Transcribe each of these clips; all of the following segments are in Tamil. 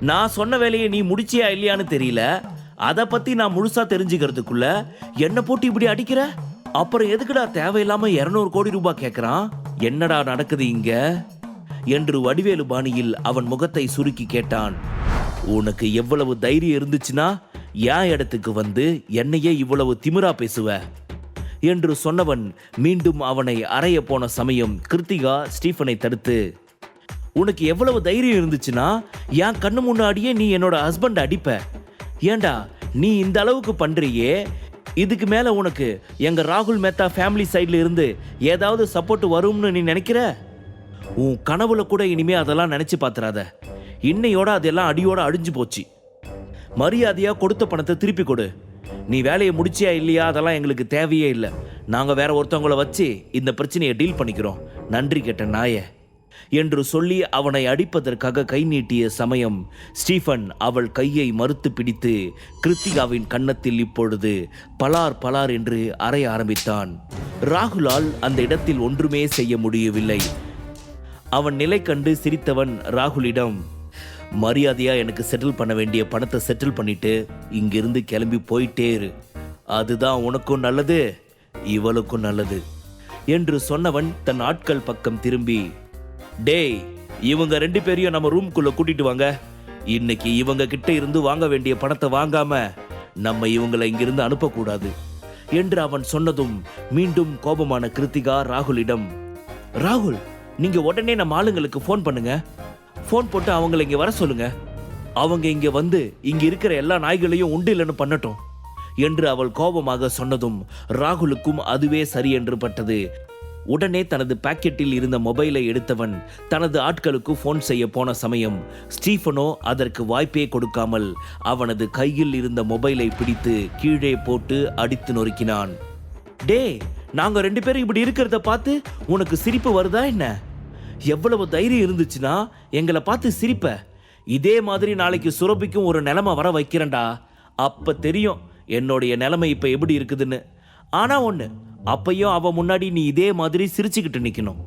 நான் சொன்ன வேலையை நீ முடிச்சியா இல்லையான்னு தெரியல. அதை பத்தி நான் முழுசா தெரிஞ்சுக்கிறதுக்குள்ள என்ன போட்டு இப்படி அடிக்கிற? அப்புறம் எதுக்குடா தேவையில்லாம 200 கோடி ரூபாய் கேட்கறான் என்னடா நடக்குது இங்க? என்று வடிவேலு பாணியில் அவன் முகத்தை சுருக்கி கேட்டான். உனக்கு எவ்வளவு தைரியம் இருந்துச்சுன்னா என் இடத்துக்கு வந்து என்னையே இவ்வளவு திமிரா பேசுவ? என்று சொன்னவன் மீண்டும் அவனை அறைய போன சமயம் கிருத்திகா ஸ்டீஃபனை தடுத்து உனக்கு எவ்வளவு தைரியம் இருந்துச்சுன்னா என் கண்ணு முன்னாடியே நீ என்னோட ஹஸ்பண்ட் அடிப்ப. ஏண்டா நீ இந்த அளவுக்கு பண்றியே? இதுக்கு மேல உனக்கு எங்க ராகுல் மேத்தா ஃபேமிலி சைடில் இருந்து ஏதாவது சப்போர்ட் வரும்னு நீ நினைக்கிற? உன் கனவுல கூட இனிமே அதெல்லாம் நினைச்சு பாத்துறாத. இன்னையோட அதெல்லாம் அடியோட அழிஞ்சு போச்சு. மரியாதையா கொடுத்த பணத்தை திருப்பி கொடு. நீ வேலையை முடிச்சியா இல்லையா? அதெல்லாம் எங்களுக்கு தேவையே இல்லை. நாங்க வேற ஒருத்தவங்கள வச்சு இந்த பிரச்சனையை டீல் பண்ணிக்கிறோம். நன்றி கேட்ட நாயே. என்று சொல்லி அவனை அடிப்பதற்காக கை நீட்டிய சமயம் ஸ்டீஃபன் அவள் கையை மறுத்து பிடித்து கிருத்திகாவின் கன்னத்தில் இப்பொழுது பலார் பலார் என்று அறைய ஆரம்பித்தான். ராகுலால் அந்த இடத்தில் ஒன்றுமே செய்ய முடியவில்லை. அவன் நிலை கண்டு சிரித்தவன் ராகுலிடம் மரியாதையா எனக்கு செட்டில் பண்ண வேண்டிய பணத்தை செட்டில் பண்ணிட்டு இங்கிருந்து கிளம்பி போயிட்டே இரு. அதுதான் உனக்கும் நல்லது இவளுக்கும் நல்லது என்று சொன்னவன் தன் ஆட்கள் பக்கம் திரும்பி டேய் இவங்க ரெண்டு பேரையும் நம்ம ரூம்குள்ள கூட்டிட்டு வாங்க. இன்னைக்கு இவங்க கிட்ட இருந்து வாங்க வேண்டிய பணத்தை வாங்காம நம்ம இவங்களை இங்கிருந்து அனுப்பக்கூடாது என்று அவன் சொன்னதும் மீண்டும் கோபமான கிருத்திகா ராகுலிடம் ராகுல் நீங்க உடனே நம்ம ஆளுங்களுக்கு ஃபோன் பண்ணுங்க. ஃபோன் போட்டு அவங்கள இங்க வர சொல்லுங்க. அவங்க இங்க வந்து இங்க இருக்கிற எல்லா நாய்களையும் உண்டு இல்லைன்னு பண்ணட்டும் என்று அவள் கோபமாக சொன்னதும் ராகுலுக்கும் அதுவே சரி என்று பட்டது. உடனே தனது பாக்கெட்டில் இருந்த மொபைலை எடுத்தவன் தனது ஆட்களுக்கு ஃபோன் செய்ய போன சமயம் ஸ்டீஃபனோ அதற்கு வாய்ப்பே கொடுக்காமல் அவனது கையில் இருந்த மொபைலை பிடித்து கீழே போட்டு அடித்து நொறுக்கினான். டே நாங்க ரெண்டு பேரும் இப்படி இருக்கிறத பார்த்து உனக்கு சிரிப்பு வருதா என்ன? எவ்வளவு தைரியம் இருந்துச்சுன்னா எங்களை பார்த்து சிரிப்ப. இதே மாதிரி நாளைக்கு சுரபிக்கும் ஒரு நிலைமை வர வைக்கிறேன்டா. அப்ப தெரியும் என்னுடைய நிலைமை இப்ப எப்படி இருக்குதுன்னு. ஆனா ஒண்ணு அப்பையும் அவ முன்னாடி நீ இதே மாதிரி சிரிச்சுக்கிட்டு நிற்கணும்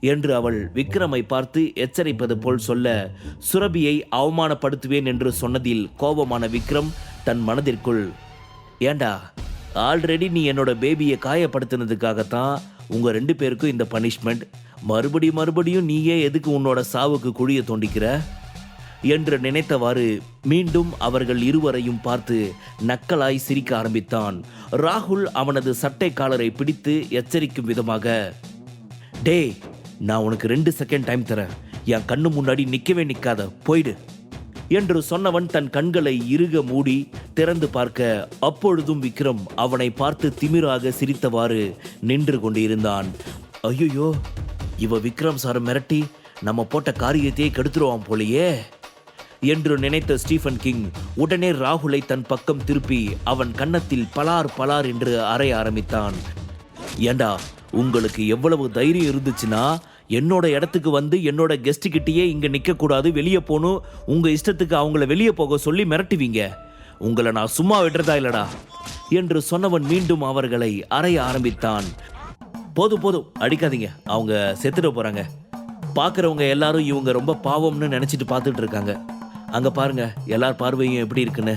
என்று அவள் விக்ரமை பார்த்து எச்சரிப்பது போல் சொல்ல சுரபியை அவமானப்படுத்துவேன் என்று சொன்னதில் கோபமான விக்ரம் தன் மனதிற்குள் ஏண்டா ஆல்ரெடி நீ என்னோட பேபியை காயப்படுத்தினதுக்காகத்தான் உங்கள் ரெண்டு பேருக்கும் இந்த பனிஷ்மெண்ட். மறுபடி மறுபடியும் நீயே எதுக்கு உன்னோட சாவுக்கு குழியை தோண்டிக்கிற? என்று நினைத்தவாறு மீண்டும் அவர்கள் இருவரையும் பார்த்து நக்கலாய் சிரிக்க ஆரம்பித்தான். ராகுல் அவனது சட்டை காலரை பிடித்து எச்சரிக்கும் விதமாக டேய் நான் உனக்கு ரெண்டு செகண்ட் டைம் தரேன். என் கண்ணு முன்னாடி நிற்கவே நிற்காத போயிடு. என்று சொன்னவன் தன் கண்களை இறுக மூடி திறந்து பார்க்க அப்பொழுதும் விக்ரம் அவனை பார்த்து திமிராக சிரித்தவாறு நின்று கொண்டிருந்தான். ஐயோ இவ விக்ரம் சார் மிரட்டி நம்ம போட்ட காரியத்தையே கெடுத்துருவான் போலயே. என்று நினைத்த ஸ்டீஃபன் கிங் உடனே ராகுலை தன் பக்கம் திருப்பி அவன் கன்னத்தில் பலார் பலார் என்று அறைய ஆரம்பித்தான். ஏண்டா உங்களுக்கு எவ்வளவு தைரியம் இருந்துச்சுன்னா என்னோட இடத்துக்கு வந்து என்னோட கெஸ்ட் கிட்டேயே இங்கே நிற்கக்கூடாது கூடாது வெளியே போகணும் உங்க இஷ்டத்துக்கு அவங்கள வெளியே போக சொல்லி மிரட்டுவீங்க. உங்களை நான் சும்மா விடுறதா இல்லடா? என்று சொன்னவன் மீண்டும் அவர்களை அறைய ஆரம்பித்தான். போதும் போதும் அடிக்காதீங்க அவங்க செத்துட போறாங்க. பார்க்குறவங்க எல்லாரும் இவங்க ரொம்ப பாவம்னு நினைச்சிட்டு பார்த்துட்டு இருக்காங்க. அங்க பாருங்க எல்லார் பார்வையும் எப்படி இருக்குன்னு.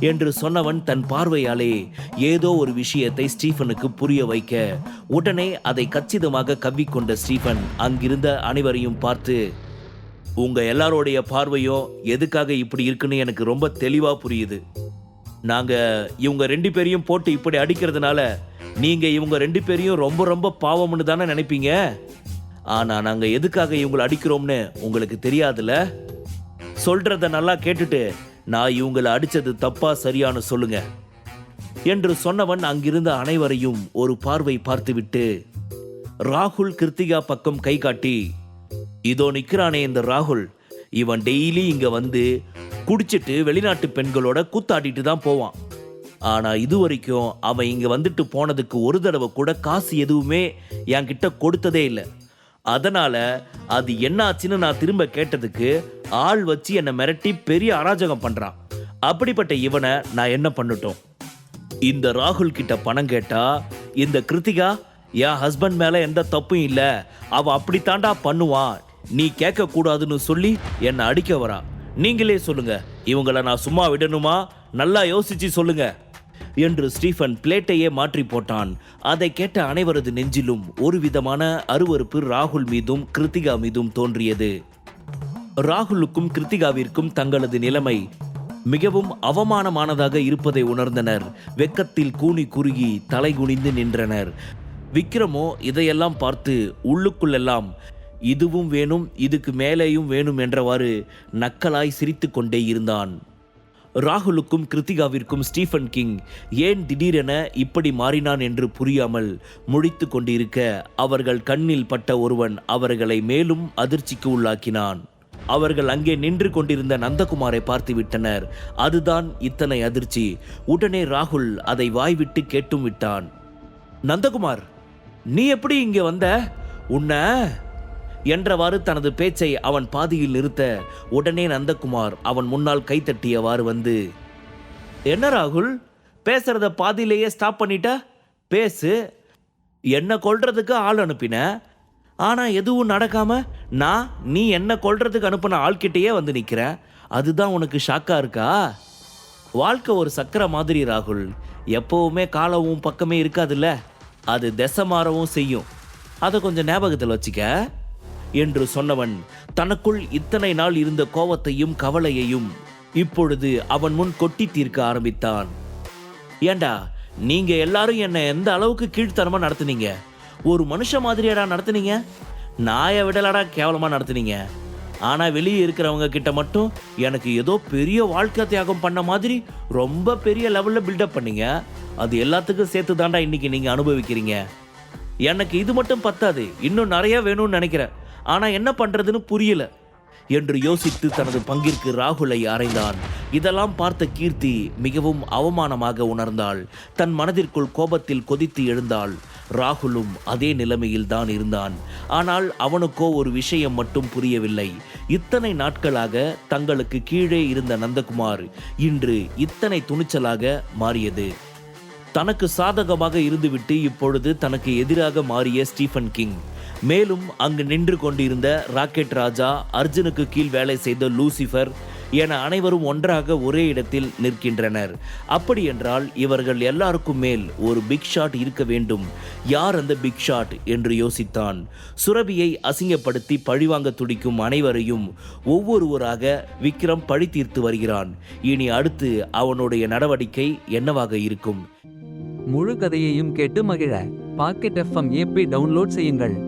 என்று சொன்னவன் தன் பார்வையாலே ஏதோ ஒரு விஷயத்தை ஸ்டீஃபனுக்கு புரிய வைக்க உடனே அதை கச்சிதமாக கவ்விக்கொண்ட ஸ்டீஃபன் அங்கிருந்த அனைவரையும் பார்த்து உங்க எல்லாரோடைய பார்வையும் எதுக்காக இப்படி இருக்குன்னு எனக்கு ரொம்ப தெளிவா புரியுது. நாங்க இவங்க ரெண்டு பேரையும் போட்டு இப்படி அடிக்கிறதுனால நீங்க இவங்க ரெண்டு பேரையும் ரொம்ப ரொம்ப பாவம்னு தானே நினைப்பீங்க? ஆனா நாங்க எதுக்காக இவங்களை அடிக்கிறோம்னு உங்களுக்கு தெரியாதுல்ல? சொல்றத நல்லா கேட்டுட்டு நான் இவங்களை அடிச்சது தப்பா சரியானு சொல்லுங்க. என்று சொன்னவன் அங்கிருந்த அனைவரையும் ஒரு பார்வை பார்த்துவிட்டு ராகுல் கிருத்திகா பக்கம் கை காட்டி இதோ நிக்கிறானே இந்த ராகுல். இவன் டெய்லி இங்க வந்து குடிச்சிட்டு வெளிநாட்டு பெண்களோட கூத்தாடிட்டு தான் போவான். ஆனா இது வரைக்கும் அவன் இங்க வந்துட்டு போனதுக்கு ஒரு தடவை கூட காசு எதுவுமே என்கிட்ட கொடுத்ததே இல்லை. அதனால அது என்னாச்சுன்னு நான் திரும்ப கேட்டதுக்கு ஆள் வச்சு என்னை மிரட்டி பெரிய அராஜகம் பண்றான். அப்படிப்பட்ட இவனை நான் என்ன பண்ணட்டும்? இந்த ராகுல் கிட்ட பணம் கேட்டா இந்த கிருத்திகா என் ஹஸ்பண்ட் மேல எந்த தப்பும் இல்ல. அவ அப்படித்தாண்டா பண்ணுவான் நீ கேட்க கூடாதுன்னு சொல்லி என்னை அடிக்க வரா. நீங்களே சொல்லுங்க. இவங்கள நான் சும்மா விடணுமா? நல்லா யோசிச்சு சொல்லுங்க. என்று ஸ்டீஃபன் பிளேட்டையே மாற்றி போட்டான். அதை கேட்ட அனைவரது நெஞ்சிலும் ஒரு விதமான அருவருப்பு ராகுல் மீதும் கிருத்திகா மீதும் தோன்றியது. ராகுலுக்கும் கிருத்திகாவிற்கும் தங்களது நிலைமை மிகவும் அவமானமானதாக இருப்பதை உணர்ந்தனர். வெக்கத்தில் கூனி குறுகி தலைகுனிந்து நின்றனர். விக்ரமோ இதையெல்லாம் பார்த்து உள்ளுக்குள்ளெல்லாம் இதுவும் வேணும் இதுக்கு மேலேயும் வேணும் என்றவாறு நக்கலாய் சிரித்து கொண்டே இருந்தான். ராகுலுக்கும் கிருத்திகாவிற்கும் ஸ்டீஃபன் கிங் ஏன் திடீரென இப்படி மாறினான் என்று புரியாமல் முழித்து கொண்டிருக்க அவர்கள் கண்ணில் பட்ட ஒருவன் அவர்களை மேலும் அதிர்ச்சிக்கு உள்ளாக்கினான். அவர்கள் அங்கே நின்று கொண்டிருந்த நந்தகுமாரை பார்த்து விட்டனர் அதுதான் இத்தனை அதிர்ச்சி. உடனே ராகுல் அதை வாய்விட்டு கேட்டும் விட்டான். நந்தகுமார் நீ எப்படி இங்கே வந்த? உன்னை என்றவாறு தனது பேச்சை அவன் பாதியில் நிறுத்த உடனே நந்தகுமார் அவன் முன்னால் கைத்தட்டியவாறு வந்து என்ன ராகுல்? பேசுறத பாதியிலேயே ஸ்டாப் பண்ணிட்ட? பேசு. என்ன கொல்றதுக்கு ஆள் அனுப்பின? ஆனா எதுவும் நடக்காம நான் நீ என்ன கொல்றதுக்கு அனுப்பின ஆள்கிட்டயே வந்து நிற்கிறேன் அதுதான் உனக்கு ஷாக்கா இருக்கா? வாழ்க்கை ஒரு சக்கரை மாதிரி ராகுல். எப்பவுமே காலவும் பக்கமே இருக்காதுல்ல? அது திசை மாறவும் செய்யும். அதை கொஞ்சம் ஞாபகத்தில் வச்சுக்க. என்று சொன்னவன் தனக்குள் இத்தனை நாள் இருந்த கோவத்தையும் கவலையையும் இப்பொழுது அவன் முன் கொட்டி தீர்க்க ஆரம்பித்தான். ஏண்டா நீங்க எல்லாரும் என்னை எந்த அளவுக்கு கீழ்த்தனமா நடத்துனீங்க? ஒரு மனுஷ மாதிரியாடா நடத்துனீங்க? நாயை விடலடா கேவலமா நடத்துனீங்க? ஆனா வெளியே இருக்கிறவங்க கிட்ட மட்டும் எனக்கு ஏதோ பெரிய வாழ்க்கை தியாகம் பண்ண மாதிரி ரொம்ப பெரிய லெவல்ல பில்டப் பண்ணீங்க. அது எல்லாத்துக்கும் சேர்த்து தாண்டா இன்னைக்கு நீங்க அனுபவிக்கிறீங்க. எனக்கு இது மட்டும் பத்தாது இன்னும் நிறைய வேணும்னு நினைக்கிறேன். ஆனால் என்ன பண்ணுறதுன்னு புரியல என்று யோசித்து தனது பங்கிற்கு ராகுலை அறைந்தான். இதெல்லாம் பார்த்த கீர்த்தி மிகவும் அவமானமாக உணர்ந்தாள். தன் மனதிற்குள் கோபத்தில் கொதித்து எழுந்தாள். ராகுலும் அதே நிலைமையில் தான் இருந்தான். ஆனால் அவனுக்கோ ஒரு விஷயம் மட்டும் புரியவில்லை. இத்தனை நாட்களாக தங்களுக்கு கீழே இருந்த நந்தகுமார் இன்று இத்தனை துணிச்சலாக மாறியது. தனக்கு சாதகமாக இருந்துவிட்டு இப்பொழுது தனக்கு எதிராக மாறிய ஸ்டீஃபன் கிங். மேலும் அங்கு நின்று கொண்டிருந்த ராக்கெட் ராஜா அர்ஜுனுக்கு கீழ் வேலை செய்த லூசிஃபர் என அனைவரும் ஒன்றாக ஒரே இடத்தில் நிற்கின்றனர். அப்படி என்றால் இவர்கள் எல்லாருக்கும் மேல் ஒரு பிக் ஷாட் இருக்க வேண்டும். யார் அந்த பிக் ஷாட் என்று யோசித்தான். சுரபியை அசிங்கப்படுத்தி பழிவாங்க துடிக்கும் அனைவரையும் ஒவ்வொருவராக விக்ரம் பழி தீர்த்து வருகிறான். இனி அடுத்து அவனுடைய நடவடிக்கை என்னவாக இருக்கும்? முழு கதையையும் கேட்டு மகிழ. பாக்கெட் எஃப்எம் ஏபி டவுன்லோட் செய்யுங்கள்.